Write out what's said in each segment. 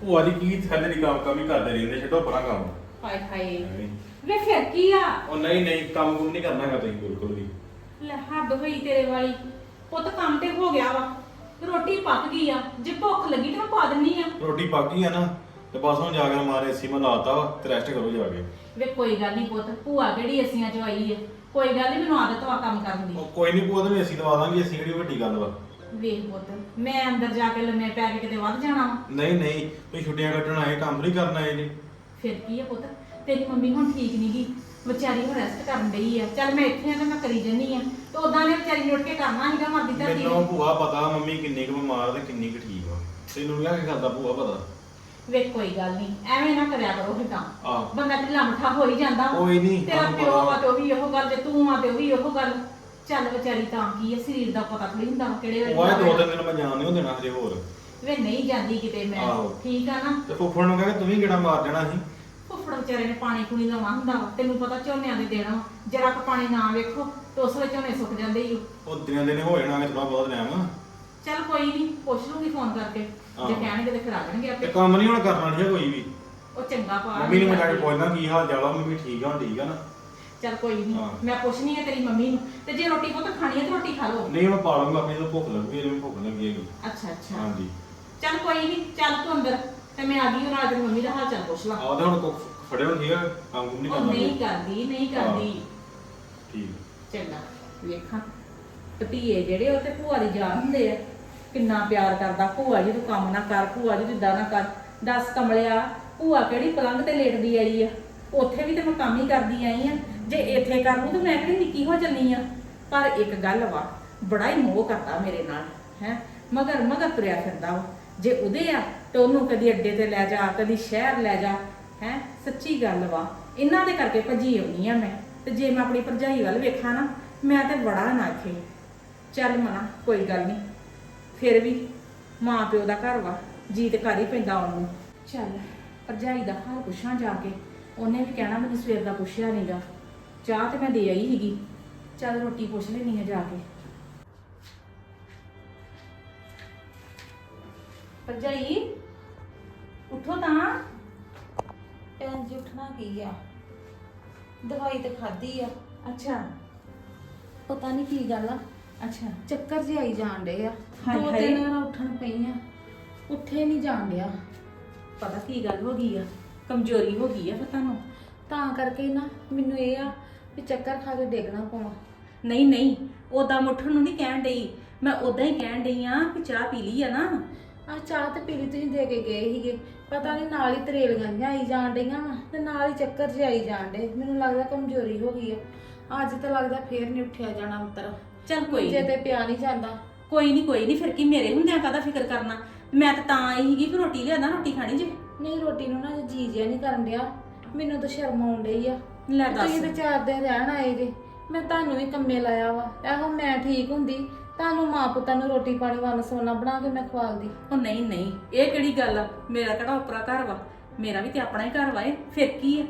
ਭੂਆ ਦੀ ਕੀ ਥੱਲੇ ਦੀ ਕੰਮ ਕੰਮ ਹੀ ਕਰਦੇ ਰਹਿੰਦੇ ਛੱਡੋ ਪਰਾਂ ਕੰਮ। ਹਾਏ ਹਾਏ। ਨਹੀਂ। ਵੇ ਫਿਰ ਕੀ ਆ? ਉਹ ਨਹੀਂ ਨਹੀਂ ਕੰਮ ਕੁਮ ਨਹੀਂ ਕਰਨਾ ਹੈਗਾ ਤੁਸੀਂ ਬਿਲਕੁਲ ਵੀ। ਲੈ ਹੱਦ ਹੋਈ ਤੇਰੇ ਵਾਲੀ। ਪੁੱਤ ਕੰਮ ਤੇ ਹੋ ਗਿਆ ਵਾ। ਰੋਟੀ ਪੱਕ ਗਈ ਆ। ਜੇ ਭੁੱਖ ਲੱਗੀ ਤੇ ਮੈਂ ਪਾ ਦਿੰਨੀ ਆ। ਰੋਟੀ ਪਾਕੀ ਆ ਨਾ ਤੇ ਬਸ ਹੁਣ ਜਾ ਕੇ ਮਾਰੇ ਏਸੀ ਮੈਂ ਲਾਤਾ ਵਾ ਤੇ ਰੈਸਟ ਕਰੋ ਜਾ ਕੇ। ਵੇ ਕੋਈ ਗੱਲ ਨਹੀਂ ਪੁੱਤ ਭੂਆ ਕਿਹੜੀ ਅਸੀਆਂ ਚ ਆਈ ਆ? ਕੋਈ ਗੱਲ ਨਹੀਂ ਮੈਨੂੰ ਆਦਤ ਵਾ ਕੰਮ ਕਰਨ ਦੀ। ਉਹ ਕੋਈ ਨਹੀਂ ਭੂਆ ਤੇ ਏਸੀ ਦਵਾ ਦਾਂਗੇ ਏਸੀ ਕਿਹੜੀ ਵੱਡੀ ਗੱਲ ਵਾ। ਵੇਖ ਪੁੱਤ ਮੈਂ ਅੰਦਰ ਜਾ ਕੇ ਲੰਮੇ ਪੈ ਕੇ ਕਿਤੇ ਵੱਧ ਜਾਣਾ ਵਾ। ਨਹੀਂ ਨਹੀਂ ਤੁਸੀਂ ਛੁੱਟੀਆਂ ਕੱਟਣ ਆਏ ਕੰਮ ਨਹੀਂ ਕਰਨਾ ਆਏ ਜੀ ਫਿਰ ਕੀ ਆ ਪੁੱਤ ਤੇਰੀ ਮੰਮੀ ਹੁਣ ਠੀਕ ਨੀ ਗੀ ਵਿਚਾਰੀ ਹੁਣ ਰੈਸਟ ਕਰਨ ਡਈ ਆ। ਚੱਲ ਮੈਂ ਇੱਥੇ ਆ ਤੇ ਮੈਂ ਕਰੀ ਜੰਨੀ ਆ। ਤੇ ਉਦਾਂ ਨੇ ਵਿਚਾਰੀ ਨੇ ਉੱਠ ਕੇ ਕਰਨਾ ਸੀਗਾ ਮਰਦੀ ਧਰਤੀ ਮੈਨੂੰ ਭੂਆ ਪਤਾ ਮੰਮੀ ਕਿੰਨੀ ਕੁ ਬਿਮਾਰ ਤੇ ਕਿੰਨੀ ਕੁ ਠੀਕ ਵਾ। ਤੈਨੂੰ ਨਹੀਂ ਕਰਦਾ ਭੂਆ ਪਤਾ? ਵੇਖ ਕੋਈ ਗੱਲ ਨਹੀਂ ਐਵੇਂ ਨਾ ਕਰਿਆ ਕਰੋ ਹਿੱਦਾਂ ਆਹ। ਬੰਦਾ ਢਿੱਲਾ ਮੱਠਾ ਹੋ ਹੀ ਜਾਂਦਾ ਵਾ। ਕੋਈ ਨਹੀਂ ਤੇਰਾ ਤੁਹਾਨੂੰ ਪਿਓ ਪਤਾ। ਆ ਤੇ ਉਹ ਵੀ ਇਹੋ ਗੱਲ ਤੇ ਤੂੰ ਆ ਤੇ ਉਹ ਵੀ ਇਹੋ ਗੱਲ। ਚੱਲ ਵਿਚਾਰੀ ਤਾਂ ਕੀ ਆ ਸਰੀਰ ਦਾ ਪਤਾ ਥੋੜੀ ਹੁੰਦਾ ਵਾ ਕਿਹੜੇ ਵੇਲੇ ਉਹ ਆਏ ਦੋ ਤਿੰਨ ਦਿਨ ਮੈਂ ਜਾਣ ਨਹੀਂ ਦੇਣਾ ਹਜੇ ਹੋਰ। ਵੇ ਨਹੀਂ ਜਾਂਦੀ ਕਿਤੇ ਮੈਂ। ਆਹੋ। ਠੀਕ ਆ ਨਾ। ਤੇ ਫੁੱਫੜ ਨੂੰ ਕਹਿੰਦਾ ਤੂੰ ਵੀ ਕਿਹੜਾ ਮਾਰ ਜਾਣਾ ਸੀ। ਫੁੱਫੜ ਵਿਚਾਰੇ ਨੇ ਪਾਣੀ ਪੂਣੀ ਲਾਉਣਾ ਹੁੰਦਾ ਵਾ। ਤੈਨੂੰ ਪਤਾ ਝੋਨਿਆਂ ਦੇ ਦੇਣਾ। ਜਰਾ ਕੁ ਪਾਣੀ ਨਾ ਵੇਖੋ ਤੇ ਉਸ ਵੇਲੇ ਝੋਨੇ ਸੁੱਕ ਜਾਂਦੇ ਹੀ ਉਹ ਦਿਨਾਂ ਦਿਨ ਹੋ ਜਾਣਾ ਥੋੜਾ ਬਹੁਤ ਟਾਈਮ ਚੱਲ ਕੋਈ ਨਹੀਂ ਪੁੱਛ ਲੂੰਗੀ ਫੋਨ ਕਰਕੇ। ਜੇ ਆਹੋ। ਕਹਿਣਗੇ ਤੇ ਫਿਰ ਆ ਜਾਣਗੇ ਤੇ ਆਪੇ ਕੰਮ ਨਹੀਂ ਹੁਣ ਕਰਨਾ ਨਹੀਂ ਕੋਈ ਵੀ। ਉਹ ਚੰਗਾ ਪਾ ਮੰਮੀ ਨੂੰ ਮੈਂ ਜਾ ਕੇ ਪੁੱਛਦਾ ਕੀ ਹਾਲ ਚਾਲ ਆ ਮੰਮੀ ਠੀਕ ਆ ਹੁਣ ਠੀਕ ਆ ਨਾ। ਚੱਲ ਕੋਈ ਨਹੀਂ ਹਾਂ। ਮੈਂ ਪੁੱਛਣੀ ਆ ਤੇਰੀ ਮੰਮੀ ਨੂੰ ਤੇ ਜੇ ਰੋਟੀ ਪੁੱਤ ਖਾਣੀ ਹੈ ਤੇ ਰੋਟੀ ਖਾ ਲਓ। ਨਹੀਂ ਮੈਂ ਪਾ ਲਵਾਂਗਾ ਆਪਣੀ ਤੋਂ ਭੁੱਖ ਲੱਗੀ ਇਹਨੂੰ ਵੀ ਭੁੱਖ ਲੱਗੀ ਹੈਗੀ। ਅੱਛਾ ਅੱਛਾ। ਹਾਂਜੀ। ਚੱਲ ਕੋਈ ਨਹੀਂ ਚੱਲ ਤੂੰ ਅੰਦਰ ਤੇ ਮੈਂ ਆ ਗਈ ਉਹ ਰਾਜ ਦੀ ਮੰਮੀ ਦਾ ਹਾਲ ਚਾਲ ਪੁੱਛ ਲਾਂ। ਆਹ ਤੇ ਹੁਣ ਕੋ ਫੜੇ ਹੁਣ ਠੀਕ ਆ ਕੰਮ ਕੁਮ ਨਹੀਂ ਉਹ ਕਰਨਾ ਨਹੀਂ। ਕਰਦੀ ਨਹੀਂ ਕਰਦੀ। ਠੀਕ। ਚੰਗਾ ਵੇਖਾਂ। ਪਤੀਏ ਜਿਹੜੇ ਉਹ ਤੇ ਭੂਆ ਦੀ ਜਾਨ ਹੁੰਦੇ ਆ ਕਿੰਨਾ ਪਿਆਰ ਕਰਦਾ ਭੂਆ ਜੀ ਤੂੰ ਕੰਮ ਨਾ ਕਰ ਭੂਆ ਜੀ ਏਦਾਂ ਨਾ ਕਰ। ਦੱਸ ਕਮਲਿਆ ਭੂਆ ਕਿਹੜੀ ਪਲੰਗ ਤੇ ਲੇਟਦੀ ਆਈ ਆ? ਉੱਥੇ ਵੀ ਤੇ ਮੈਂ ਕੰਮ ਹੀ ਕਰਦੀ ਆਈ ਆ। ਜੇ ਇੱਥੇ ਕਰ ਲੂੰ ਤੇ ਮੈਂ ਕਿਹੜੀ ਨਿੱਕੀ ਹੋ ਚੱਲੀ ਆ। ਪਰ ਇੱਕ ਗੱਲ ਵਾ, ਬੜਾ ਹੀ ਮੋਹ ਕਰਦਾ ਮੇਰੇ ਨਾਲ, ਹੈ। ਮਗਰ ਮਗਰ ਤੁਰਿਆ ਫਿਰਦਾ ਵਾ। ਜੇ ਉਹਦੇ ਆ, ਤੇ ਉਹਨੂੰ ਕਦੀ ਅੱਡੇ ਤੇ ਲੈ ਜਾ, ਕਦੀ ਸ਼ਹਿਰ ਲੈ ਜਾ, ਹੈ। ਸੱਚੀ ਗੱਲ ਵਾ, ਇਹਨਾਂ ਦੇ ਕਰਕੇ ਭੱਜੀ ਆਉਣੀ ਆ ਮੈਂ। ਤੇ ਜੇ ਮੈਂ ਆਪਣੀ ਭਰਜਾਈ ਵੱਲ ਵੇਖਾਂ ਨਾ, ਮੈਂ ਤੇ ਬੜਾ ਨਾ ਚੱਲ ਮਨਾ, ਕੋਈ ਗੱਲ ਨਹੀਂ। ਫਿਰ ਵੀ ਮਾਂ ਪਿਓ ਦਾ ਘਰ ਵਾ ਜੀਤ ਘਰ ਹੀ ਪੈਂਦਾ ਉਹਨੂੰ ਚੱਲ, ਭਰਜਾਈ ਦਾ ਹਾਲ ਪੁੱਛਾਂ ਜਾ ਕੇ। ਉਹਨੇ ਵੀ ਕਹਿਣਾ, ਮੈਨੂੰ ਸਵੇਰ ਦਾ ਪੁੱਛਿਆ ਨਹੀਂਗਾ ਚਾਹ ਤੇ ਮੈਂ ਦੇ ਆਈ ਸੀਗੀ। ਚੱਲ ਰੋਟੀ ਪੁੱਛ ਲੈਣੀ ਆ ਜਾ ਕੇ। ਭਰਜਾਈ ਉੱਠੋ ਤਾਂ। ਭੈਣ ਜੀ ਉੱਠਣਾ ਕੀ ਆ? ਦਵਾਈ ਤੇ ਖਾਧੀ ਆ। ਅੱਛਾ। ਪਤਾ ਨਹੀਂ ਕੀ ਗੱਲ ਆ। ਅੱਛਾ। ਚੱਕਰ ਜਿਹੇ ਆਈ ਜਾਣ ਡੇ ਆ। ਹਾਏ ਦੋ ਹਾਏ। ਤਿੰਨ ਵਾਰ ਉੱਠਣ ਪਈ ਆ। ਉੱਠੇ ਨਹੀਂ ਜਾਣ ਡਿਆ। ਪਤਾ ਕੀ ਗੱਲ ਹੋ ਗਈ ਆ? ਕਮਜ਼ੋਰੀ ਹੋ ਗਈ ਆ ਫਿਰ ਤੁਹਾਨੂੰ? ਤਾਂ ਕਰਕੇ ਨਾ ਮੈਨੂੰ ਇਹ ਆ ਵੀ ਚੱਕਰ ਖਾ ਕੇ ਡੇਗਣਾ ਪਾਉਣਾ ਨਹੀਂ ਨਹੀਂ ਉਦਾਂ ਮੁੱਠਣ ਨੂੰ ਨਹੀਂ ਕਹਿਣ ਡਈ। ਮੈਂ ਉਦਾਂ ਹੀ ਕਹਿਣ ਡਈ ਆ ਕਿ ਚਾਹ ਪੀ ਲਈ ਆ ਨਾ। ਆ ਚਾਹ ਤੇ ਪੀਲੀ ਤੁਸੀਂ ਦੇ ਕੇ ਗਏ ਸੀਗੇ। ਪਤਾ ਨਹੀਂ ਨਾਲ ਹੀ ਤਰੇਲੀਆਂ ਜਿਹੀਆਂ ਆਈ ਜਾਣ ਡਈਆਂ ਵਾਂ ਤੇ ਨਾਲ ਹੀ ਚੱਕਰ ਜਿਹੇ ਆਈ ਜਾਣ ਡੇ ਮੈਨੂੰ ਲੱਗਦਾ ਕਮਜ਼ੋਰੀ ਹੋ ਗਈ ਆ। ਅੱਜ ਤਾਂ ਲੱਗਦਾ ਫੇਰ ਨਹੀਂ ਉੱਠਿਆ ਜਾਣਾ ਉੱਤਰ ਚੱਲ ਕੋਈ ਜੇ ਨੀ। ਤੇ ਪਿਆ ਨਹੀਂ ਜਾਂਦਾ। ਕੋਈ ਨਹੀਂ ਕੋਈ ਨਹੀਂ ਫਿਰ ਕੀ ਮੇਰੇ ਹੁੰਦਿਆਂ ਕਾਹਦਾ ਫਿਕਰ ਕਰਨਾ? ਮੈਂ ਤਾਂ ਤਾਂ ਆਈ ਸੀਗੀ ਕਿ ਰੋਟੀ ਲਿਆਦਾ ਰੋਟੀ ਖਾਣੀ ਜੇ। ਨਹੀਂ ਰੋਟੀ ਨੂੰ ਨਾ ਜੀ ਜਿਆ ਨਹੀਂ ਕਰਨ ਡਿਆ। ਮੈਨੂੰ ਤਾਂ ਸ਼ਰਮ ਆਉਣ ਡਈ ਆ। ਲੈ ਤੁਸੀਂ ਤੇ ਚਾਰ ਦਿਨ ਰਹਿਣ ਆਏ ਜੇ। ਮੈਂ ਤੁਹਾਨੂੰ ਵੀ ਕੰਮੇ ਲਾਇਆ ਵਾ। ਇਹੋ ਮੈਂ ਠੀਕ ਹੁੰਦੀ। ਤੁਹਾਨੂੰ ਮਾਂ ਪੁੱਤਾਂ ਨੂੰ ਰੋਟੀ ਪਾਣੀ ਵੰਨ ਸੋਨਾ ਬਣਾ ਕੇ ਮੈਂ ਖਵਾਲਦੀ। ਉਹ ਨਹੀਂ ਨਹੀਂ। ਇਹ ਕਿਹੜੀ ਗੱਲ ਆ? ਮੇਰਾ ਕਿਹੜਾ ਉਪਰਾ ਘਰ ਵਾ? ਮੇਰਾ ਵੀ ਤੇ ਆਪਣਾ ਹੀ ਘਰ ਵਾ। ਇਹ ਫਿਰ ਕੀ ਆ?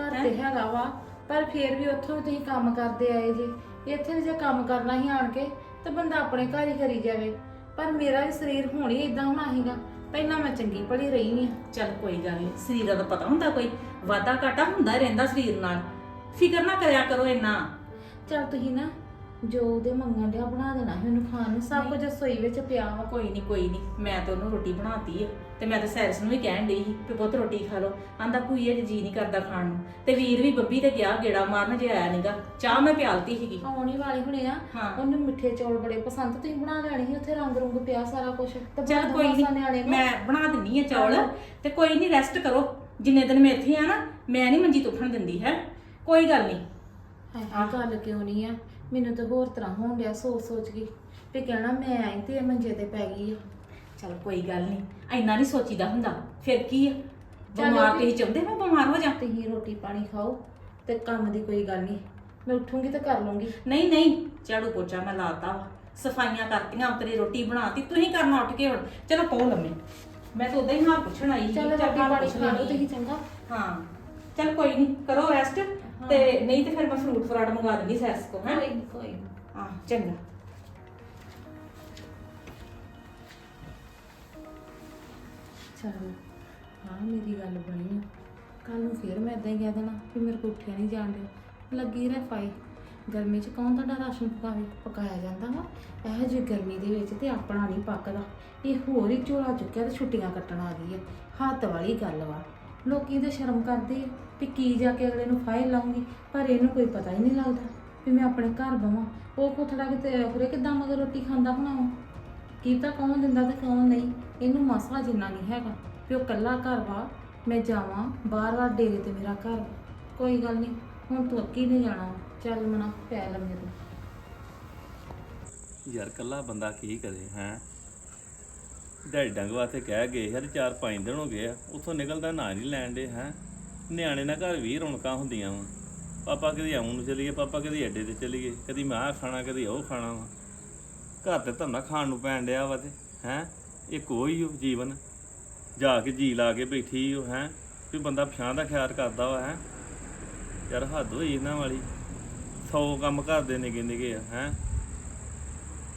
ਘਰ? ਤੇ ਹੈਗਾ ਵਾ। ਪਰ ਫੇਰ ਵੀ ਉੱਥੋਂ ਵੀ ਤੁਸੀਂ ਕੰਮ ਕਰਦੇ ਆਏ ਜੇ। ਇੱਥੇ ਵੀ ਜੇ ਕੰਮ ਕਰਨਾ ਹੀ ਆਣ ਕੇ ਤਾਂ ਬੰਦਾ ਆਪਣੇ ਘਰ ਹੀ ਕਰੀ ਜਾਵੇ। ਪਰ ਮੇਰਾ ਵੀ ਸਰੀਰ ਹੁਣ ਹੀ ਇਦਾਂ ਹੋਣਾ ਸੀਗਾ। ਪਹਿਲਾਂ ਮੈਂ ਚੰਗੀ ਭਲੀ ਰਹੀ ਆ। ਚੱਲ ਕੋਈ ਗੱਲ ਨਹੀਂ ਸਰੀਰ ਦਾ ਪਤਾ ਹੁੰਦਾ ਕੋਈ ਵਾਧਾ ਘਾਟਾ ਹੁੰਦਾ ਹੀ ਰਹਿੰਦਾ ਸਰੀਰ ਨਾਲ। ਫਿਕਰ ਨਾ ਕਰਿਆ ਕਰੋ ਇੰਨਾ। ਚਲ ਤੁਸੀਂ ਨਾ ਜੋ ਉਹਦੇ ਮੰਗਣ ਡਿਆ ਬਣਾ ਦੇਣਾ ਸੀ ਉਹਨੂੰ ਖਾਣ ਨੂੰ। ਸਭ ਕੁਝ ਰਸੋਈ ਵਿੱਚ ਪਿਆ ਵਾ। ਕੋਈ ਨਹੀਂ ਕੋਈ ਨਹੀਂ ਮੈਂ ਤਾਂ ਉਹਨੂੰ ਰੋਟੀ ਬਣਾਤੀ ਆ। ਤੇ ਮੈਂ ਤਾਂ ਸੈਰਸ ਨੂੰ ਵੀ ਕਹਿਣ ਡਈ ਸੀ ਕਿ ਪੁੱਤ ਰੋਟੀ ਖਾ ਲਓ। ਆਂਦਾ ਕੋਈ ਅਜੇ ਜੀ ਨਹੀਂ ਕਰਦਾ ਖਾਣ ਨੂੰ। ਤੇ ਵੀਰ ਵੀ ਬੱਬੀ ਤੇ ਗਿਆ ਗੇੜਾ ਮਾਰਨ ਜੇ ਆਇਆ ਨਹੀਂਗਾ ਚਾਹ ਮੈਂ ਪਿਆਲਤੀ ਸੀਗੀ। ਆਉਣੀ ਵਾਲੇ ਹੁਣੇ ਆ। ਹਾਂ। ਉਹਨੂੰ ਮਿੱਠੇ ਚੌਲ ਬੜੇ ਪਸੰਦ ਤੁਸੀਂ ਬਣਾ ਲੈਣੀ ਸੀ ਉੱਥੇ ਰੰਗ ਰੁੰਗ ਪਿਆ ਸਾਰਾ ਕੁਝ ਤੇ ਚੱਲ ਕੋਈ ਨਹੀਂ। ਮੈਂ ਬਣਾ ਦਿੰਨੀ ਆ ਚੌਲ। ਤੇ ਕੋਈ ਨਹੀਂ ਰੈਸਟ ਕਰੋ। ਜਿੰਨੇ ਦਿਨ ਮੈਂ ਇੱਥੇ ਆ ਨਾ ਮੈਂ ਨਹੀਂ ਮੰਜੀ ਤੋਂ ਉੱਠਣ ਦਿੰਦੀ ਹੈ। ਕੋਈ ਗੱਲ ਨਹੀਂ। ਹਾਂ ਗੱਲ ਕਿਉਂ ਨਹੀਂ ਆ? ਮੈਨੂੰ ਤਾਂ ਹੋਰ ਤਰ੍ਹਾਂ ਹੋਣ ਡਿਆ ਸੋਚ ਸੋਚ ਕੇ। ਵੀ ਕਹਿਣਾ ਮੈਂ ਆਈ ਤੇ ਇਹ ਮੰਜੇ ਤੇ ਪੈ ਗਈ ਆ। ਚੱਲ ਕੋਈ ਗੱਲ ਨਹੀਂ ਐਨਾ ਨਹੀਂ ਸੋਚੀਦਾ ਹੁੰਦਾ ਫਿਰ ਕੀ ਆ? ਚੱਲ ਬਿਮਾਰ ਤੁਸੀਂ ਚਾਹੁੰਦੇ ਮੈਂ ਬਿਮਾਰ ਹੋ ਜਾ। ਤੁਸੀਂ ਰੋਟੀ ਪਾਣੀ ਖਾਓ ਤੇ ਕੰਮ ਦੀ ਕੋਈ ਗੱਲ ਨਹੀਂ ਮੈਂ ਉੱਠੂੰਗੀ ਤੇ ਕਰ ਲੂੰਗੀ। ਨਹੀਂ ਨਹੀਂ ਝਾੜੂ ਪੋਚਾ ਮੈਂ ਲਾਤਾ ਵਾ ਸਫਾਈਆਂ ਕਰਤੀਆਂ ਉਤਰੀ ਰੋਟੀ ਬਣਾਤੀ ਤੁਸੀਂ ਕਰਨਾ ਉੱਠ ਕੇ ਹੁਣ। ਚਲੋ ਪਾਓ ਲੰਮੇ ਮੈਂ ਤਾਂ ਉਦਾਂ ਹੀ ਹਾਲ ਪੁੱਛਣ ਆਈ ਸੀ ਚੱਲ ਚੱਲ ਰੋਟੀ ਹਾਲ ਪਾਣੀ ਪੁੱਛ ਖਾ ਲਓ ਲੈਣੀ ਤੁਸੀਂ ਚੰਗਾ। ਹਾਂ ਚੱਲ ਕੋਈ ਨਹੀਂ ਕਰੋ ਰੈਸਟ ਤੇ ਨਹੀਂ ਤੇ ਫਿਰ ਮੈਂ ਫਰੂਟ ਫਰਾਟ ਮੰਗਾ ਦਿੰਦੀ ਸੈਸ ਕੋ ਹੈ? ਕੋਈ ਕੋਈ ਨੀ। ਹਾਂ ਚੰਗਾ। ਚਲ ਹਾਂ, ਮੇਰੀ ਗੱਲ ਬਣੀ ਆ। ਕੱਲ ਨੂੰ ਫੇਰ ਮੈਂ ਇਦਾਂ ਹੀ ਕਹਿ ਦੇਣਾ ਕਿ ਮੇਰੇ ਕੋਲ ਉੱਠਿਆ ਨਹੀਂ ਜਾਣ ਡਿਆ ਲੱਗੀ ਰਹਿ ਫਾਈ। ਗਰਮੀ 'ਚ ਕੌਣ ਤੁਹਾਡਾ ਰਾਸ਼ਨ ਪਕਾਵੇ? ਪਕਾਇਆ ਜਾਂਦਾ ਵਾ। ਇਹੋ ਜਿਹੀ ਗਰਮੀ ਦੇ ਵਿੱਚ ਤੇ ਆਪਣਾ ਨਹੀਂ ਪੱਕਦਾ। ਇਹ ਹੋਰ ਹੀ ਝੋਲਾ ਚੁੱਕਿਆ ਤੇ ਛੁੱਟੀਆਂ ਕੱਟਣ ਆ ਗਈ ਹੈ ਹੱਥ ਵਾਲੀ ਗੱਲ ਵਾ। ਲੋਕੀ ਤਾਂ ਸ਼ਰਮ ਕਰਦੇ ਆ ਵੀ ਕੀ ਜਾ ਕੇ ਅਗਲੇ ਨੂੰ ਫਾਇਲ ਲਾਉਂਗੀ, ਪਰ ਇਹਨੂੰ ਕੋਈ ਪਤਾ ਹੀ ਨਹੀਂ ਲੱਗਦਾ ਵੀ ਮੈਂ ਆਪਣੇ ਘਰ ਬਵਾਂ। ਉਹ ਕੋਥੜਾ ਕਿਤੇ ਖੁਰੇ ਕਿਦਾਂ ਮਗਰ ਰੋਟੀ ਖਾਂਦਾ ਹੋਣਾ ਵਾ? ਕੀਤਾ ਕੌਣ ਦਿੰਦਾ ਤੇ ਕੌਣ ਨਹੀਂ? ਇਹਨੂੰ ਮਸਲਾ ਜਿੰਨਾ ਨਹੀਂ ਹੈਗਾ। ਵੀ ਉਹ ਕੱਲਾ ਘਰ ਵਾ, ਮੈਂ ਜਾਵਾਂ ਬਾਰ-ਬਾਰ ਡੇਰੇ ਤੇ ਮੇਰਾ ਘਰ ਵਾ। ਕੋਈ ਗੱਲ ਨਹੀਂ, ਹੁਣ ਤੂੰ ਅੱਕੀ ਨਹੀਂ ਜਾਣਾ। ਚੱਲ ਮਨਾ, ਪੈ ਲੰਮੇ ਤੂੰ ਯਾਰ ਕੱਲਾ ਬੰਦਾ ਕੀ ਕਰੇ, ਹੈ? ਡੈਡੀ ਡੰਗ ਵਾਸਤੇ ਕਹਿ ਗਏ ਯਾਰ ਚਾਰ ਪੰਜ ਦਿਨ ਹੋ ਗਏ ਆ। ਉੱਥੋਂ ਨਿਕਲਦਾ ਨਾਂ ਨਹੀਂ ਲੈਣ ਦੇ, ਹੈ? ਨਿਆਣੇ ਨਾਲ ਘਰ ਵੀ ਰੌਣਕਾਂ ਹੁੰਦੀਆਂ ਵਾ। ਪਾਪਾ ਕਦੀ ਆਉਂ ਨੂੰ ਚਲੀਏ, ਪਾਪਾ ਕਦੀ ਅੱਡੇ ਤੇ ਚਲੀਏ। ਕਦੀ ਮੈਂ ਆਹ ਖਾਣਾ, ਕਦੀ ਉਹ ਖਾਣਾ ਵਾ। ਘਰ ਤੇ ਧੰਦਾ ਖਾਣ ਨੂੰ ਪੈਣ ਡਿਆ ਵਾ ਤੇ, ਹੈ? ਇਹ ਕੋਈ ਉਹ ਜੀਵਨ। ਜਾ ਕੇ ਜੀ ਲਾ ਕੇ ਬੈਠੀ ਉਹ, ਹੈ? ਵੀ ਬੰਦਾ ਪਛਾਣ ਦਾ ਖਿਆਲ ਕਰਦਾ ਵਾ, ਹੈ? ਯਾਰ ਹੱਦ ਹੋਈ ਇਹਨਾਂ ਵਾਲੀ। ਸੌ ਕੰਮ ਕਰਦੇ ਨਿੱਕੇ ਨਿੱਕੇ ਆ, ਹੈ?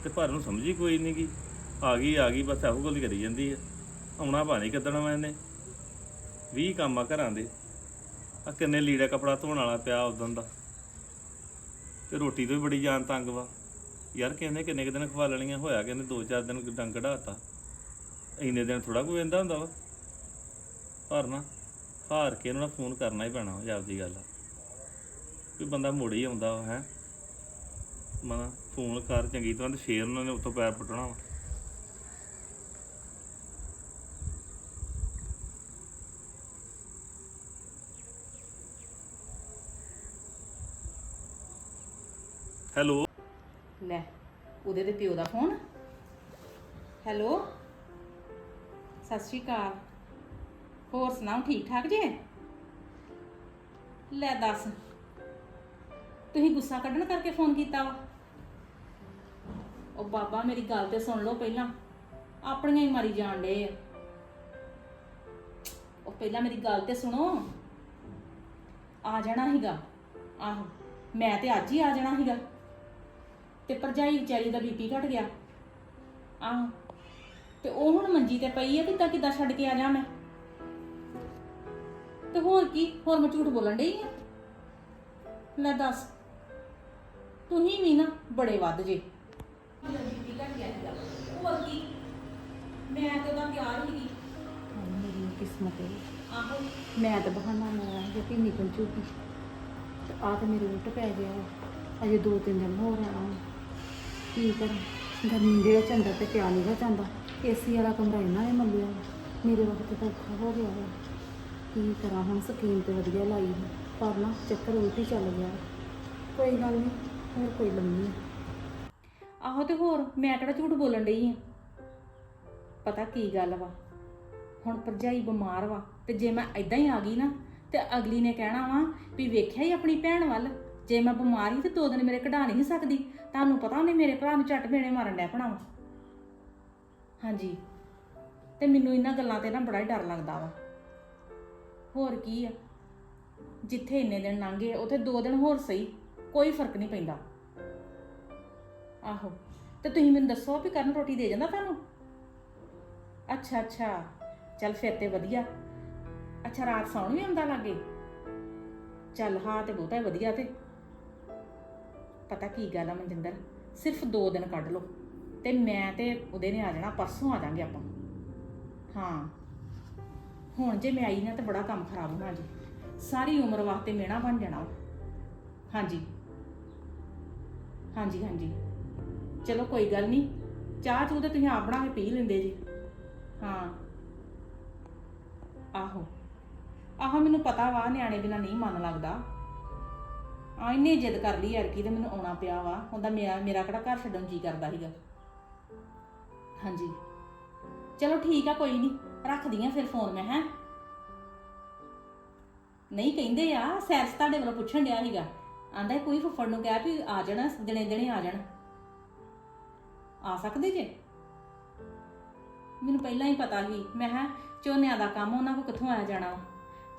ਤੇ ਪਰ ਨੂੰ ਸਮਝੀ ਕੋਈ ਨਹੀਂ ਗੀ ਆ ਗਈ ਆ ਗਈ, ਬਸ ਇਹੋ ਗੱਲ ਕਰੀ ਜਾਂਦੀ ਆ। ਆਉਣਾ ਭਾਣੀ ਕਿੱਦਣ ਵਾ ਇਹਨੇ। 20 ਕੰਮ ਆ ਘਰਾਂ ਦੇ। ਆ ਕਿੰਨੇ ਲੀੜਾ ਕਪੜਾ ਧੋਣ ਵਾਲਾ ਪਿਆ ਉਦੋਂ ਦਾ। ਤੇ ਰੋਟੀ ਤੋਂ ਵੀ ਬੜੀ ਜਾਨ ਤੰਗ ਵਾ। ਯਾਰ ਕਹਿੰਦੇ ਕਿੰਨੇ ਕੁ ਦਿਨ ਖਵਾ ਲੈਣੀਆਂ, ਹੋਇਆ ਕਹਿੰਦੇ ਦੋ ਚਾਰ ਦਿਨ ਡੰਗ ਕਢਾਤਾ। ਇੰਨੇ ਦਿਨ ਥੋੜਾ ਕੋਈ ਇੰਦਾ ਹੁੰਦਾ ਵਾ। ਪਰ ਨਾ, ਹਾਰ ਕੇ ਇਹਨਾਂ ਨੂੰ ਫੋਨ ਕਰਨਾ ਹੀ ਪੈਣਾ ਵਾ ਦੀ ਗੱਲ ਆ। ਵੀ ਬੰਦਾ ਮੁੜ ਹੀ ਆਉਂਦਾ ਵਾ, ਹੈ। ਮਨਾ, ਫੋਨ ਕਰ, ਚੰਗੀ ਤਰ੍ਹਾਂ ਤੇ ਸ਼ੇਰ ਉਹਨਾਂ ਨੇ ਉੱਤੋਂ ਪੈਰ ਪੁੱਟਣਾ ਵਾ। ਹੈਲੋ। ਲੈ, ਉਹਦੇ ਦੇ ਪਿਓ ਦਾ ਫੋਨ। ਹੈਲੋ? ਸਤਿ ਸ਼੍ਰੀ ਅਕਾਲ। ਹੋਰ ਸੁਣਾਓ ਠੀਕ ਠਾਕ ਜੇ? ਲੈ ਦੱਸ, ਤੁਸੀਂ ਗੁੱਸਾ ਕੱਢਣ ਕਰਕੇ ਫੋਨ ਕੀਤਾ ਵਾ? ਉਹ ਬਾਬਾ, ਮੇਰੀ ਗੱਲ ਤੇ ਸੁਣ ਲਓ ਪਹਿਲਾਂ। ਆਪਣੀਆਂ ਹੀ ਮਾਰੀ ਜਾਣ ਡੇ ਉਹ ਪਹਿਲਾਂ ਮੇਰੀ ਗੱਲ ਤੇ ਸੁਣੋ। ਆ ਜਾਣਾ ਹੀਗਾ ਆਹੋ, ਮੈਂ ਤੇ ਅੱਜ ਹੀ ਆ ਜਾਣਾ ਹੀਗਾ ਤੇ ਭਰਜਾਈ ਵਿਚਾਰੀ ਦਾ ਬੀਪੀ ਘਟ ਗਿਆ। ਆਹੋ ਤੇ ਉਹ ਹੁਣ ਮੰਜੀ ਤੇ ਪਈ ਆ ਕਿੱਦਾਂ ਕਿੱਦਾਂ ਛੱਡ ਕੇ ਆ ਜਾ ਮੈਂ? ਤੇ ਹੋਰ ਕੀ ਹੋਰ ਮੈਂ ਝੂਠ ਬੋਲਣ ਡਈ ਆ? ਲੈ ਦੱਸ ਤੁਸੀਂ ਵੀ ਨਾ ਬੜੇ ਵੱਧ ਜੇ। ਮੇਰਾ ਬੀਪੀ ਘਟ ਗਿਆ ਸੀਗਾ ਹੋਰ ਕੀ ਮੈਂ ਤੇ ਉਹਦਾ ਪਿਆਰ ਹੀ ਹਾਏ ਮੇਰੀ ਕਿਸਮਤ ਹੈ। ਆਹੋ। ਮੈਂ ਤਾਂ ਬਹਾਨਾ ਲਾਇਆ ਸੀ ਕਿ ਨਿਕਲ ਚੁੱਕੀ ਤੇ ਆ ਤੇ ਮੇਰੇ ਉਲਟ ਪੈ ਗਿਆ। ਵਾ। ਅਜੇ ਦੋ ਤਿੰਨ ਦਿਨ ਹੋਰ ਆਣਾ ਕੀ ਕਰਾਂ? ਗਰਮੀ ਦੇ ਵਿੱਚ ਅੰਦਰ ਤੇ ਪਿਆ ਨਹੀਂ ਜਾਂਦਾ। ਏਸੀ ਵਾਲਾ ਕਮਰਾ ਇਹਨਾਂ ਨੇ ਮੱਲਿਆ ਵਾ। ਮੇਰੇ ਵਕਤ ਤਾਂ ਔਖਾ ਹੋ ਗਿਆ ਵਾ। ਕੀ ਕਰਾਂ ਹੁਣ? ਸਕੀਮ ਤੇ ਵਧੀਆ ਲਾਈ ਸੀ, ਪਰ ਨਾ ਚੱਕਰ ਉਲਟੀ ਚੱਲ ਗਿਆ। ਕੋਈ ਗੱਲ ਨਹੀਂ ਹੋਰ ਕੋਈ ਲੰਮੀ ਆ ਆਹੋ ਤੇ ਹੋਰ ਮੈਂ ਕਿਹੜਾ ਝੂਠ ਬੋਲਣ ਡਈ ਆ? ਪਤਾ ਕੀ ਗੱਲ ਵਾ? ਹੁਣ ਭਰਜਾਈ ਬਿਮਾਰ ਵਾ ਤੇ ਜੇ ਮੈਂ ਇਦਾਂ ਹੀ ਆ ਗਈ ਨਾ ਤੇ ਅਗਲੀ ਨੇ ਕਹਿਣਾ ਵਾ ਵੀ ਵੇਖਿਆ ਹੀ ਆਪਣੀ ਭੈਣ ਵੱਲ? ਜੇ ਮੈਂ ਬਿਮਾਰ ਹੀ ਤੇ ਦੋ ਦਿਨ ਮੇਰੇ ਕਢਾ ਨਹੀਂ ਸਕਦੀ, ਤੁਹਾਨੂੰ ਪਤਾ ਉਹਨੇ ਮੇਰੇ ਭਰਾ ਨੂੰ ਝੱਟ ਮੇਣੇ ਮਾਰਨ ਡੈ ਪਣਾ ਹਾਂਜੀ, ਤੇ ਮੈਨੂੰ ਇਹਨਾਂ ਗੱਲਾਂ ਤੇ ਨਾ ਬੜਾ ਹੀ ਡਰ ਲੱਗਦਾ ਵਾ। ਹੋਰ ਕੀ ਆ? ਜਿੱਥੇ ਇੰਨੇ ਦਿਨ ਲੰਘੇ ਉੱਥੇ ਦੋ ਦਿਨ ਹੋਰ ਸਹੀ, ਕੋਈ ਫ਼ਰਕ ਨਹੀਂ ਪੈਂਦਾ। ਆਹੋ, ਤੇ ਤੁਸੀਂ ਮੈਨੂੰ ਦੱਸੋ ਵੀ ਕਰਨ ਰੋਟੀ ਦੇ ਜਾਂਦਾ ਤੁਹਾਨੂੰ? ਅੱਛਾ ਅੱਛਾ, ਚੱਲ ਫਿਰ ਤੇ ਵਧੀਆ। ਅੱਛਾ, ਰਾਤ ਸੌਣ ਵੀ ਆਉਂਦਾ ਲਾਗੇ? ਚੱਲ, ਹਾਂ ਤੇ ਬਹੁਤਾ ਵਧੀਆ ਤੇ। ਪਤਾ ਕੀ ਗੱਲ ਆ ਮਨਜਿੰਦਰ? ਸਿਰਫ 2 ਦਿਨ ਕੱਢ ਲਓ। ਤੇ ਮੈਂ ਤੇ ਉਹਦੇ ਨੇ ਆ ਜਾਣਾ, ਪਰਸੋਂ ਆ ਜਾਾਂਗੇ ਆਪਾਂ। ਹਾਂ। ਹੁਣ ਜੇ ਮੈਂ ਆਈ ਨਾ ਤੇ ਬੜਾ ਕੰਮ ਖਰਾਬ ਹੋਣਾ ਜੀ। ਸਾਰੀ ਉਮਰ ਵਾਸਤੇ ਮੇਣਾ ਬਣ ਜਾਣਾ ਉਹ। ਹਾਂਜੀ। ਹਾਂਜੀ ਹਾਂਜੀ। ਚਲੋ ਕੋਈ ਗੱਲ ਨਹੀਂ। ਚਾਹ ਚੂਹ ਤਾਂ ਤੁਸੀਂ ਆਪ ਬਣਾ ਕੇ ਪੀ ਲੈਂਦੇ ਜੀ। ਹਾਂ। ਆਹੋ। ਆਹੋ, ਮੈਨੂੰ ਪਤਾ ਵਾ, ਨਿਆਣੇ ਬਿਨਾ ਨਹੀਂ ਮਨ ਲੱਗਦਾ। ਆ ਇੰਨੇ ਜਿੱਦ ਕਰ ਲਈ ਯਾਰ ਤੇ ਮੈਨੂੰ ਆਉਣਾ ਪਿਆ ਵਾ? ਹੁੰਦਾ ਮੇਰਾ ਮੇਰਾ ਕਿਹੜਾ ਘਰ ਛੱਡਣ ਜੀ ਕਰਦਾ ਸੀਗਾ। ਹਾਂਜੀ। ਚਲੋ ਠੀਕ ਆ, ਕੋਈ ਨਹੀਂ। ਰੱਖਦੀ ਆ ਫਿਰ ਫੋਨ ਮੈਂ, ਹੈ? ਨਹੀਂ ਕਹਿੰਦੇ ਆ ਸੈਰਸ ਤੁਹਾਡੇ ਵੱਲੋਂ ਪੁੱਛਣ ਡਿਆ ਸੀਗਾ। ਆਂਦਾ ਕੋਈ ਫੁੱਫੜ ਨੂੰ ਕਿਹਾ ਵੀ ਆ ਜਾਣਾ, ਦਿਨੇ ਦਿਨੇ ਆ ਜਾਣ। ਆ ਸਕਦੇ ਜੇ? ਮੈਨੂੰ ਪਹਿਲਾਂ ਹੀ ਪਤਾ ਸੀ। ਮੈਂ ਹਾਂ ਝੋਨਿਆਂ ਦਾ ਕੰਮ ਉਹਨਾਂ ਕੋ ਕਿੱਥੋਂ ਆਇਆ ਜਾਣਾ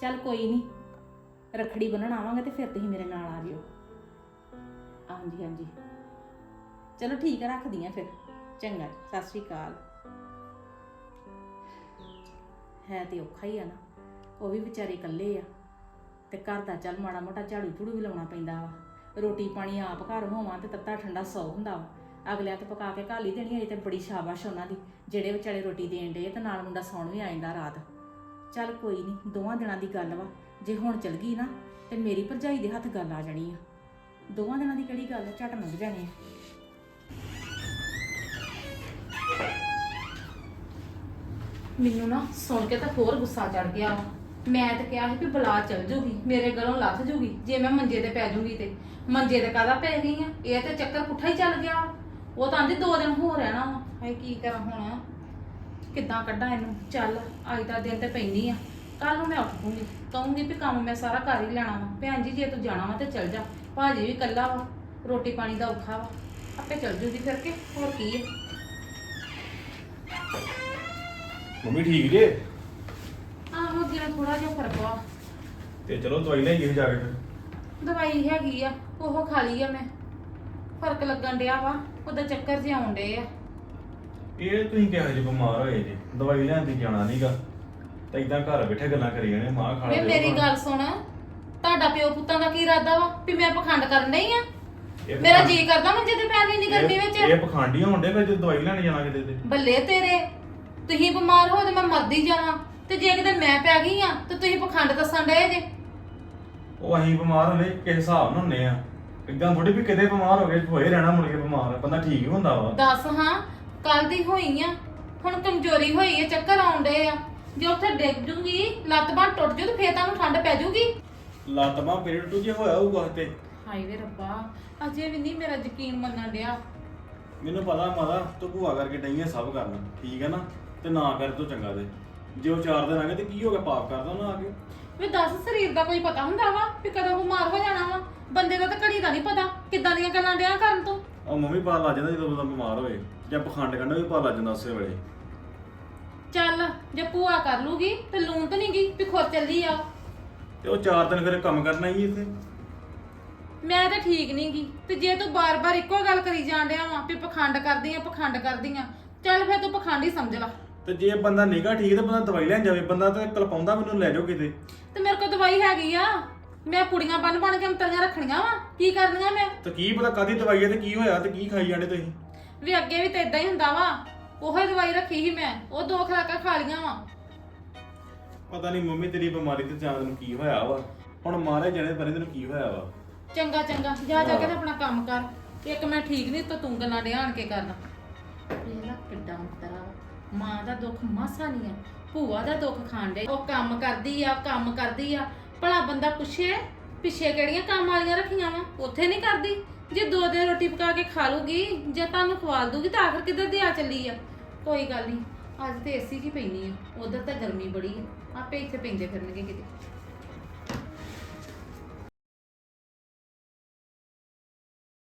ਚੱਲ ਕੋਈ ਨਹੀਂ। ਰਖੜੀ ਬੰਨਣ ਆਵਾਂਗੇ ਤੇ ਫਿਰ ਤੁਸੀਂ ਮੇਰੇ ਨਾਲ ਆ ਜਿਓ। ਹਾਂਜੀ ਹਾਂਜੀ। ਚਲੋ ਠੀਕ ਹੈ ਰੱਖਦੀ ਆ ਫਿਰ। ਚੰਗਾ ਜੀ, ਸਤਿ ਸ਼੍ਰੀ ਅਕਾਲ। ਹੈ ਤੇ ਔਖਾ ਹੀ ਆ ਨਾ। ਉਹ ਵੀ ਵਿਚਾਰੇ ਇਕੱਲੇ ਆ। ਤੇ ਘਰ ਦਾ ਚੱਲ ਮਾੜਾ ਮੋਟਾ ਝਾੜੂ ਝੂੜੂ ਵੀ ਲਾਉਣਾ ਪੈਂਦਾ ਵਾ। ਰੋਟੀ ਪਾਣੀ ਆਪ ਘਰ ਹੋਵਾਂ ਤੇ ਤੱਤਾ ਠੰਡਾ ਸੌ ਹੁੰਦਾ ਵਾ। ਅਗਲਿਆਂ ਤੇ ਪਕਾ ਕੇ ਘਾਲੀ ਦੇਣੀ ਅਜੇ ਤੇ ਬੜੀ ਸ਼ਾਬਾਸ਼ ਉਹਨਾਂ ਦੀ। ਜਿਹੜੇ ਵਿਚਾਰੇ ਰੋਟੀ ਦੇਣ ਦੇ ਤੇ ਨਾਲ ਮੁੰਡਾ ਸੌਣ ਵੀ ਆ ਜਾਂਦਾ ਰਾਤ। ਚੱਲ ਕੋਈ ਨਹੀਂ ਦੋਵਾਂ ਦਿਨਾਂ ਦੀ ਗੱਲ ਵਾ। ਜੇ ਹੁਣ ਚਲ ਗਈ ਨਾ ਤੇ ਮੇਰੀ ਭਰਜਾਈ ਦੇ ਹੱਥ ਗੱਲ ਆ ਜਾਣੀ ਆ। ਦੋਵਾਂ ਦਿਨਾਂ ਦੀ ਕਿਹੜੀ ਗੱਲ ਆ, ਝਟ ਲੰਘ ਜਾਣੀ ਆ। ਮੈਨੂੰ ਨਾ ਸੁਣ ਕੇ ਤਾਂ ਹੋਰ ਗੁੱਸਾ ਚੜ ਗਿਆ ਵਾ। ਮੈਂ ਤਾਂ ਕਿਹਾ ਸੀ ਵੀ ਬਲਾ ਚੱਲ ਜੂਗੀ ਮੇਰੇ ਗਲੋਂ ਲੱਥ ਜੂਗੀ ਜੇ ਮੈਂ ਮੰਜੇ ਤੇ ਪੈ ਜੂਗੀ ਤੇ। ਮੰਜੇ ਤੇ ਕਾਹਦਾ ਪੈ ਗਈ ਆ? ਇਹ ਤੇ ਚੱਕਰ ਪੁੱਠਾ ਹੀ ਚੱਲ ਗਿਆ ਵਾ। ਉਹ ਤਾਂ ਆਂਦੀ ਦੋ ਦਿਨ ਹੋ ਰਹਿਣਾ ਵਾ। ਹਾਏ ਕੀ ਕਰਾਂ ਹੁਣ? ਕਿੱਦਾਂ ਕੱਢਾਂ ਇਹਨੂੰ? ਚੱਲ ਅੱਜ ਦਾ ਦਿਨ ਤੇ ਪੈਣੀ ਆ। ਕੱਲ ਨੂੰ ਮੈਂ ਉੱਠ ਪੂੰਗੀ ਕਹੂੰਗੀ ਵੀ ਕੰਮ ਮੈਂ ਸਾਰਾ ਕਰ ਹੀ ਲੈਣਾ ਵਾ। ਭੈਣ ਜੀ ਜੇ ਤੂੰ ਜਾਣਾ ਵਾ ਤੇ ਚੱਲ ਜਾ। ਭਾਜੀ ਵੀ ਇਕੱਲਾ ਵਾ। ਰੋਟੀ ਪਾਣੀ ਦਾ ਔਖਾ ਵਾ। ਆਪੇ ਚੱਲ ਜੂਗੀ ਫਿਰ ਕੇ। ਹੋਰ ਕੀ ਹੈ ਮੰਮੀ ਠੀਕ ਜੇ? ਆਹੋ ਜਿਹੜਾ ਥੋੜਾ ਜਿਹਾ ਫ਼ਰਕ ਵਾ। ਤੇ ਚਲੋ ਦਵਾਈ ਲੈ ਗਈ ਜਾ ਕੇ ਫਿਰ। ਦਵਾਈ ਹੈਗੀ ਆ। ਉਹ ਖਾ ਲਈ ਆ ਮੈਂ। ਫ਼ਰਕ ਲੱਗਣ ਡਿਆ ਵਾ। ਉਹਦਾ ਚੱਕਰ ਜਿਹਾ ਆਉਣ ਡੇ ਆ। ਇਹ ਤੁਸੀਂ ਕਿਹੋ ਜਿਹੇ ਬਿਮਾਰ ਹੋਏ ਜੀ? ਦਵਾਈ ਲੈਣ ਦੀ ਜਾਣਾ ਨਹੀਂਗਾ ਤਾਂ ਇਦਾਂ ਘਰ ਬੈਠੇ ਗੱਲਾਂ ਕਰੀ ਜਾਣੇ ਮਾਂ ਖਾ ਵੇ ਮੇਰੀ। ਗੱਲ ਸੁਣ। ਤੁਹਾਡਾ ਪਿਓ ਪੁੱਤਾਂ ਦਾ ਕੀ ਇਰਾਦਾ ਵਾ? ਵੀ ਮੈਂ ਪਖੰਡ ਕਰਨ ਡਈ ਆ? ਮੇਰਾ ਜੀ ਕਰਦਾ ਮੰਜੇ ਤੇ ਪੈਣ ਨਹੀਂ ਗਰਮੀ ਇਹ- ਵਿੱਚ? ਇਹ ਪਖੰਡੀ ਹੋਣ ਦੇ ਜੇ ਦਵਾਈ ਲੈਣ ਜਾਣਾ ਕਿਤੇ ਤੇ। ਬੱਲੇ ਤੇਰੇ। ਤੁਸੀਂ ਬਿਮਾਰ ਹੋ ਤੇ ਮੈਂ ਮਰਦੀ ਜਾਵਾਂ ਤੇ ਜੇ ਕਿਤੇ ਮੈਂ ਪੈ ਗਈ ਆ ਤੇ ਤੁਸੀਂ ਪਖੰਡ ਦੱਸਣ ਡਏ ਜੇ? ਉਹ ਅਸੀਂ ਬਿਮਾਰ ਹੁੰਦੇ ਕਿਸ ਹਿਸਾਬ ਨਾਲ ਹੁੰਨੇ ਆ। ਇਦਾਂ ਥੋੜੀ ਵੀ ਕਿਤੇ ਬਿਮਾਰ ਹੋ ਗਏ ਹੋਏ ਰਹਿਣਾ ਮੁੜ ਕੇ ਬਿਮਾਰ। ਬੰਦਾ ਠੀਕ ਹੀ ਹੁੰਦਾ ਵਾ। ਦੱਸ ਹਾਂ ਕੱਲ ਦੀ ਹੋਈ ਆ ਹੁਣ ਕਮਜ਼ੋਰੀ ਹੋਈ ਆ ਚੱਕਰ ਡਏ ਆ। ਜੇ ਉੱਥੇ ਡਿੱਗ ਜੂਗੀ ਲੱਤ ਬਾਂਹ ਟੁੱਟ ਜੂ ਤੇ ਫੇਰ ਤੁਹਾਨੂੰ ਠੰਡ ਪੈ ਜੂਗੀ। ਲੱਤ ਬਾਹ ਪੀੜ ਟੂ ਜੇ ਹੋਇਆ ਹੋਊਗਾ ਤੇ ਹਾਏ ਵੇ ਰੱਬਾ ਅਜੇ ਵੀ ਨਹੀਂ ਮੇਰਾ ਯਕੀਨ ਮੰਨਣ ਡਿਆ। ਮੈਨੂੰ ਪਤਾ ਮਾਦਾ ਤੂੰ ਭੂਆ ਕਰਕੇ ਡਈਆਂ ਸਭ ਕਰਨਾ ਠੀਕ ਹੈ ਨਾ? ਤੇ ਨਾ ਕਰ ਤੂੰ ਚੰਗਾ ਦੇ ਜੇ ਉਹ ਚਾਰ ਦਿਨ ਆ ਗਏ ਤੇ ਕੀ ਹੋ ਗਿਆ ਪਾਪ ਕਰਦਾ ਉਹਨਾਂ ਆ ਕੇ? ਵੀ ਦੱਸ ਸਰੀਰ ਦਾ ਕੋਈ ਪਤਾ ਹੁੰਦਾ ਵਾ ਵੀ ਕਦੋਂ ਬਿਮਾਰ ਹੋ ਜਾਣਾ ਵਾ? ਬੰਦੇ ਦਾ ਤਾਂ ਘੜੀ ਦਾ ਨਹੀਂ ਪਤਾ ਕਿੱਦਾਂ ਦੀਆਂ ਗੱਲਾਂ ਡਿਆ ਕਰਨ ਤੋਂ? ਉਹ ਮੰਮੀ ਪਾ ਲੱਗ ਜਾਂਦਾ ਜਦੋਂ ਬੰਦਾ ਬਿਮਾਰ ਹੋਏ ਜਾਂ ਪਖੰਡ ਕਰਨਾ ਵੀ ਪਾ ਲੱਗ ਜਾਂਦਾ ਉਸੇ ਵੇਲੇ। ਚੱਲ ਜੇ ਭੂਆ ਕਰ ਲੂਗੀ ਤੇ ਲੂਣ ਤਾਂ ਨਹੀਂ ਗਈ ਵੀ ਖੁਰ ਚੱਲੀ ਆ। ਤੇ ਉਹ ਚਾਰ ਦਿਨ ਫਿਰ ਕੰਮ ਕਰਨਾ ਹੀ ਇੱਥੇ। ਮੈਂ ਤਾਂ ਠੀਕ ਨਹੀਂ ਗਈ ਤੇ ਜੇ ਤੂੰ ਬਾਰ-ਬਾਰ ਇੱਕੋ ਗੱਲ ਕਰੀ ਜਾਣ ਡਿਆ ਵਾ ਵੀ ਪਖੰਡ ਕਰਦੀ ਆ ਪਖੰਡ ਕਰਦੀ ਆ ਚੱਲ ਫਿਰ ਤੂੰ ਪਖੰਡ ਹੀ ਸਮਝ ਲੈ। ਤੇ ਜੇ ਬੰਦਾ ਨਿਗਾ ਠੀਕ ਤੇ ਬੰਦਾ ਦਵਾਈ ਲੈਣ ਜਾਵੇ ਬੰਦਾ ਤਾਂ ਕਲਪਾਉਂਦਾ ਮੈਨੂੰ ਲੈ ਜਾਓ ਕਿਤੇ। ਤੇ ਮੇਰੇ ਕੋਲ ਦਵਾਈ ਹੈਗੀ ਆ। ਮੈਂ ਪੁੜੀਆਂ ਬਣ ਬਣ ਕੇ ਅੰਤਰੀਆਂ ਰੱਖਣੀਆਂ ਵਾ। ਕੀ ਕਰਨੀਆਂ ਮੈਂ? ਤੇ ਕੀ ਪਤਾ ਕਾਦੀ ਦਵਾਈ ਹੈ ਤੇ ਕੀ ਹੋਇਆ ਤੇ ਕੀ ਖਾਈ ਜਾਂਦੇ ਤੁਸੀਂ? ਵੀ ਅੱਗੇ ਵੀ ਤਾਂ ਇਦਾਂ ਹੀ ਹੁੰਦਾ ਵਾ। ਉਹੋ ਦਵਾਈ ਰੱਖੀ ਸੀ ਮੈਂ। ਉਹ ਦੋ ਖਰਾਕਾਂ ਖਾ ਲੀਆਂ ਵਾ। ਪਤਾ ਨਹੀਂ ਮੰਮੀ ਤੇਰੀ ਬਿਮਾਰੀ ਤੇ ਚਾਂਦ ਨੂੰ ਕੀ ਹੋਇਆ ਵਾ। ਹੁਣ ਮਾਰੇ ਜਣੇ ਪਰੇ ਤੈਨੂੰ ਕੀ ਹੋਇਆ ਵਾ। ਚੰਗਾ ਚੰਗਾ। ਜਾ ਜਾ ਕੇ ਤੇ ਆਪਣਾ ਕੰਮ ਕਰ। ਇੱਕ ਮੈਂ ਠੀਕ ਨਹੀਂ ਤਾਂ ਤੂੰ ਗੱਲਾਂ ਡਿਆਣ ਕੇ ਕਰਨਾ ਇਹਦਾ ਕਿੱਡਾ ਅੰਤਰਾ। ਮਾਂ ਦਾ ਦੁੱਖ ਮਾਸਾ ਨਹੀਂ ਆ। ਭੂਆ ਦਾ ਦੁੱਖ ਖਾਂਦੇ ਉਹ ਕੰਮ ਕਰਦੀ ਆ ਕੰਮ ਕਰਦੀ ਆ। ਭਲਾ ਬੰਦਾ ਪੁੱਛੇ ਪਿੱਛੇ ਕਿਹੜੀਆਂ ਕੰਮ ਵਾਲੀਆਂ ਰੱਖੀਆਂ ਵਾ? ਉੱਥੇ ਨਹੀਂ ਕਰਦੀ। ਜੇ ਦੋ ਦਿਨ ਰੋਟੀ ਪਕਾ ਕੇ ਖਾ ਲੂਗੀ, ਜੇ ਤੁਹਾਨੂੰ ਖਵਾ ਦੂਗੀ, ਤਾਂ ਆਖਰ ਕਿੱਧਰ ਦੀ ਆ ਚੱਲੀ ਆ? ਕੋਈ ਗੱਲ ਨਹੀਂ। ਅੱਜ ਤੇ ਏਸੀ 'ਚ ਹੀ ਪੈਣੀ ਆ। ਉਧਰ ਤਾਂ ਗਰਮੀ ਬੜੀ ਆ। ਆਪੇ ਇੱਥੇ ਪੈਂਦੇ ਫਿਰਨਗੇ ਕਿਤੇ।